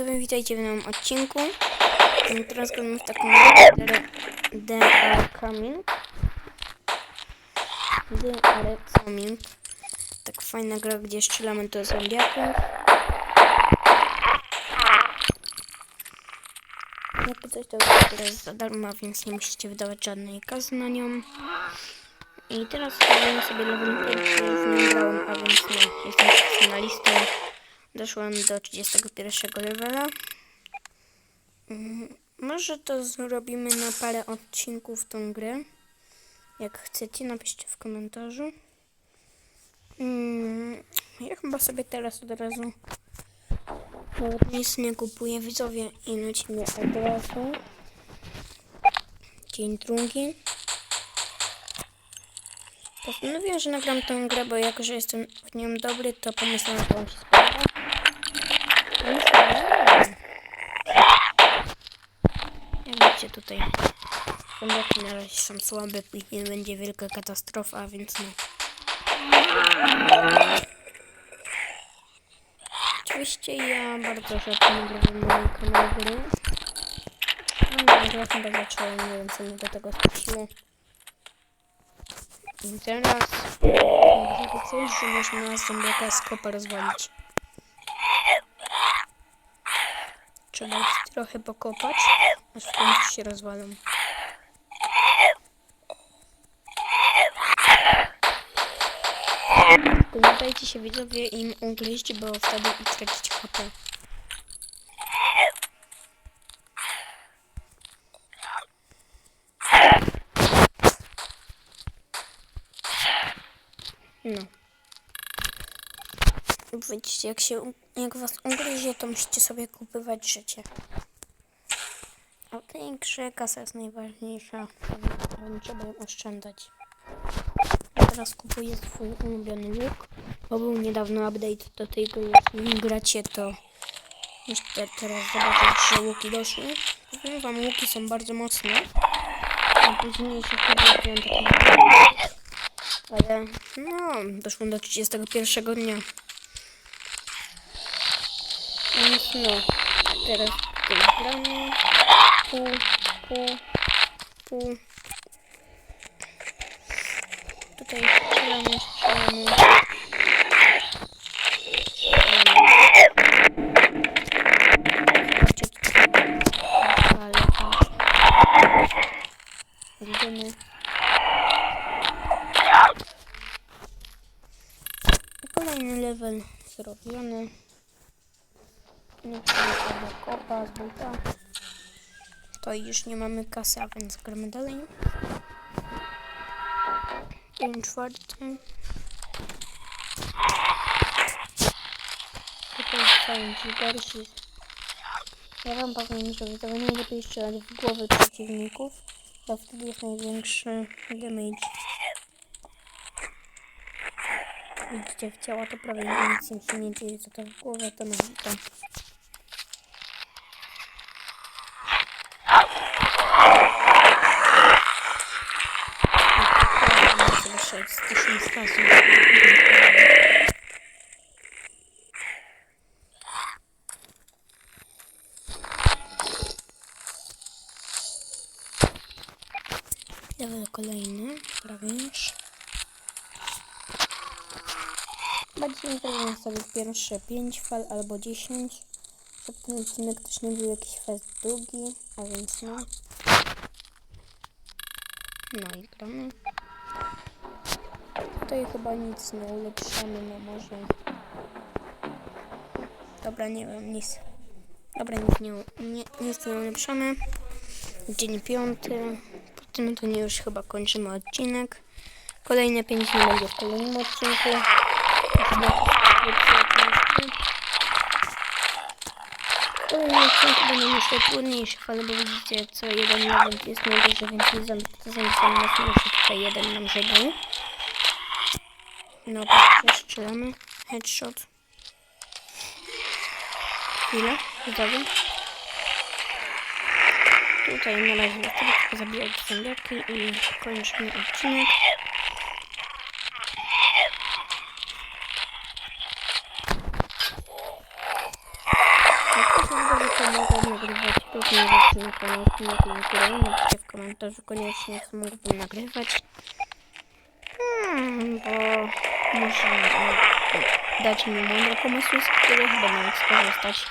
widzowie, witajcie w nowym odcinku. Teraz gramy w taką The Coming. The Coming. Tak fajna gra, gdzie strzelamy do zombiaków. Jakby coś to jest za darmo, więc nie musicie wydawać żadnej kasy na nią. I teraz zrobimy sobie level pierwszy, już nie grałem, a więc no, jestem profesjonalistą. Doszłam do 31 levela. Mm, Może to zrobimy na parę odcinków tą grę. Jak chcecie, napiszcie w komentarzu. Mm, Ja chyba sobie teraz od razu nic nie kupuję, widzowie, i lecimy od razu. Dzień drugi. Postanowiłem, że nagram tę grę, bo jako, że jestem w nią dobry, to pomyślałem, że wam. Nagrałem. Jak widzicie tutaj, zombiaki na razie są słabe, później będzie wielka katastrofa, więc no. Oczywiście ja bardzo rzadko nagrywam na moim kanale gry. No, ja chyba zacząłem, nie wiem co mnie do tego skusiło. I teraz coś, że można zombiaka z kopa rozwalić. Trzeba ich trochę pokopać, aż w końcu się rozwalą. Nie dajcie się widzowie im ugryźć, bo wtedy i tracicie HP. No. Widzicie, jak się, jak was ugryzie, to musicie sobie kupywać życie. A w kasa jest najważniejsza, więc trzeba ją oszczędzać. Ja teraz kupuję swój ulubiony łuk, bo był niedawno update do tej gry. Jeśli gracie, to możecie teraz zobaczyć, że łuki doszły. Powiem wam, łuki są bardzo mocne. A później się pojawiają takie ale no, doszłam do 31 dnia. Więc no, teraz tutaj gramy. Pół, pół, pół. Tutaj strzelamy, strzelamy. Idziemy. Kolejny level zrobiony. Nie sobie kopa z buta. To już nie mamy kasy, a więc gramy dalej. Dzień czwarty. Tutaj są ci gorsi. Ja wam powiem, że widzowie najlepiej strzelać w głowy przeciwników, bo wtedy jest największy damage. Widzicie, w ciało to prawie nic im się nie dzieje, co to w głowę to nabita. Zawsze Level kolejny, prawie już. Bardziej zrobię sobie pierwsze 5 fal albo 10. Żeby ten odcinek też nie był jakiś fest długi, a więc no. No i gramy. Tutaj chyba nic nie ulepszamy, no może. Dobra, nie wiem, nic. Dobra, nic nie, nie, nic nie ulepszamy. Dzień piąty. Tym to nie już chyba kończymy odcinek. Kolejne 5 dni będzie w kolejnym odcinku. Kolejne odcinki będą jeszcze trudniejsze, ale bo widzicie, co jeden nawet jest najwyżej, więc nie zamykam nas jeszcze tutaj jeden nam żebał. No, patrzcie, strzelamy. Headshot. Chwilę, gotowy. Tutaj na razie tylko zabijać zębiaki i kończymy odcinek. Się nagrywać różne rzeczy na kanał Naturalny. Napiszcie w komentarzu koniecznie, co mógłbym nagrywać. Hmm, bo może no, dać mi mądre pomysły, z których będę mógł skorzystać.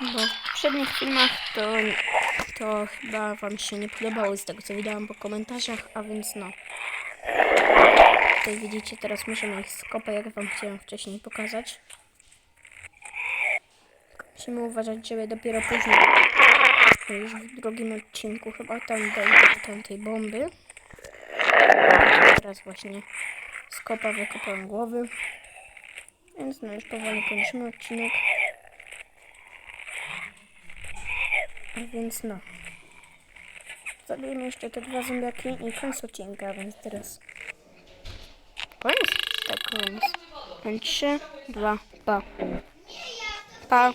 Bo w poprzednich filmach to, to chyba Wam się nie podobało z tego, co widziałam po komentarzach, a więc no. Tutaj widzicie, teraz możemy ich skopać, jak Wam chciałem wcześniej pokazać. Musimy uważać, żeby dopiero później, już w drugim odcinku, chyba tam dojdzie do tamtej bomby. Teraz właśnie skopa wykopałem głowy. Więc no już powoli kończymy odcinek. A więc no. Zabijemy jeszcze te dwa zombiaki i koniec odcinka, więc teraz... Koniec? Tak, koniec. 3, 2, pa. Pa.